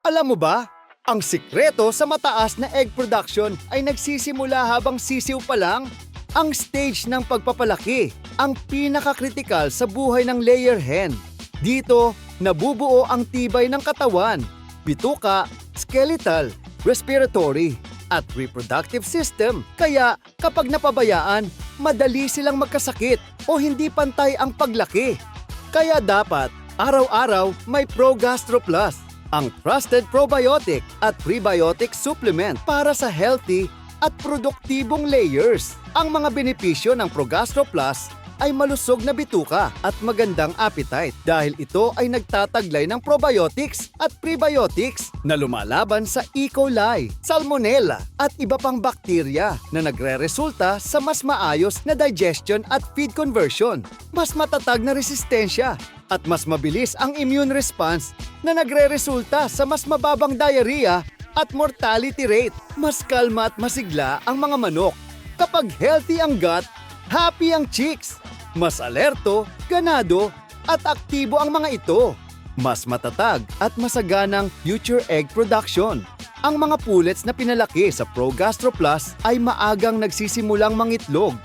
Alam mo ba, ang sikreto sa mataas na egg production ay nagsisimula habang sisiw pa lang. Ang stage ng pagpapalaki, ang pinakakritikal sa buhay ng layer hen. Dito, nabubuo ang tibay ng katawan, bituka, skeletal, respiratory, at reproductive system. Kaya kapag napabayaan, madali silang magkasakit o hindi pantay ang paglaki. Kaya dapat, araw-araw may Progastro Plus, ang trusted probiotic at prebiotic supplement para sa healthy at produktibong layers. Ang mga benepisyo ng Progastro Plus ay malusog na bituka at magandang appetite dahil ito ay nagtataglay ng probiotics at prebiotics na lumalaban sa E. coli, salmonella at iba pang bakterya na nagre-resulta sa mas maayos na digestion at feed conversion, mas matatag na resistensya at mas mabilis ang immune response na nagre-resulta sa mas mababang diarrhea at mortality rate. Mas kalma at masigla ang mga manok. Kapag healthy ang gut, happy ang chicks. Mas alerto, ganado, at aktibo ang mga ito. Mas matatag at masaganang future egg production. Ang mga pullets na pinalaki sa ProGastro Plus ay maagang nagsisimulang mangitlog.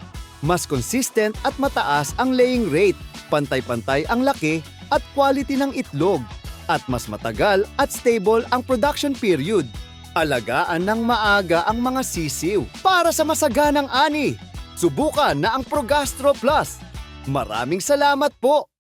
Mas consistent at mataas ang laying rate, pantay-pantay ang laki at quality ng itlog, at mas matagal at stable ang production period. Alagaan ng maaga ang mga sisiw para sa masaganang ani. Subukan na ang Progastro Plus. Maraming salamat po!